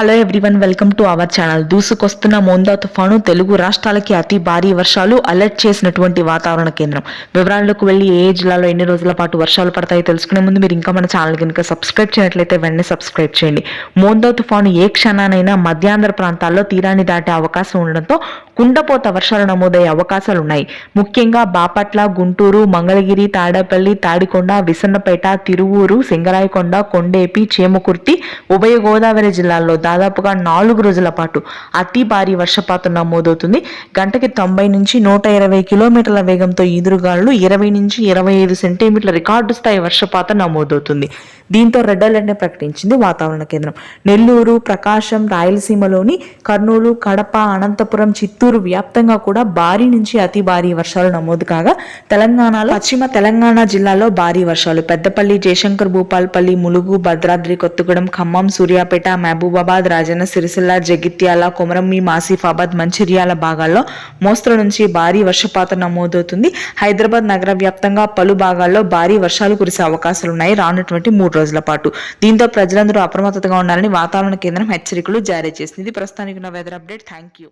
Hello everyone welcome to our channel దూసుకొస్తున్న Montha తుఫాను తెలుగు రాష్ట్రాలకి అతి భారీ వర్షాలు అలర్ట్ చేసినటువంటి వాతావరణ కేంద్రం. వివరాల్లోకి వెళ్ళి ఏ జిల్లాలో ఎన్ని రోజుల పాటు వర్షాలు పడతాయో తెలుసుకునే ముందు మీరు ఇంకా మన ఛానల్ కనుక సబ్స్క్రైబ్ చేయనట్లయితే వెంటనే సబ్స్క్రైబ్ చేయండి. మోందా తుఫాను ఏ క్షణానైనా మధ్యాంధ్ర ప్రాంతాల్లో తీరాన్ని దాటే అవకాశం ఉండడంతో కుండపోత వర్షాలు నమోదయ్యే అవకాశాలు ఉన్నాయి. ముఖ్యంగా బాపట్ల గుంటూరు మంగళగిరి తాడేపల్లి తాడికొండ విసన్నపేట తిరువూరు సింగరాయకొండ కొండేపి చేమకుర్తి ఉభయ గోదావరి జిల్లాల్లో దాదాపుగా నాలుగు రోజుల పాటు అతి భారీ వర్షపాతం నమోదవుతుంది. గంటకి తొంభై నుంచి నూట ఇరవై కిలోమీటర్ల వేగంతో ఈదురుగాలు ఇరవై నుంచి ఇరవై ఐదు సెంటీమీటర్ల రికార్డు స్థాయి వర్షపాతం నమోదవుతుంది. దీంతో రెడ్ అలర్ట్ని ప్రకటించింది వాతావరణ కేంద్రం. నెల్లూరు ప్రకాశం రాయలసీమలోని కర్నూలు కడప అనంతపురం చిత్తూరు వ్యాప్తంగా కూడా భారీ నుంచి అతి భారీ వర్షాలు నమోదు కాగా తెలంగాణలో పశ్చిమ తెలంగాణ జిల్లాలో భారీ వర్షాలు. పెద్దపల్లి జయశంకర్ భూపాల్పల్లి ములుగు భద్రాద్రి కొత్తగూడెం ఖమ్మం సూర్యాపేట మహబూబాబాద్ రాజన్న సిరిసిల్ల జగిత్యాల కొమరంభీం ఆసిఫాబాద్ మంచిర్యాల భాగాల్లో మోస్తరు నుంచి భారీ వర్షపాతం నమోదవుతుంది. హైదరాబాద్ నగర వ్యాప్తంగా పలు భాగాల్లో భారీ వర్షాలు కురిసే అవకాశాలు ఉన్నాయి రానున్నటువంటి మూడు రోజుల పాటు. దీంతో ప్రజలందరూ అప్రమత్తతగా ఉండాలని వాతావరణ కేంద్రం హెచ్చరికలు జారీ చేసింది. ప్రస్తుతానికి ఉన్న వెదర్ అప్డేట్ థ్యాంక్ యూ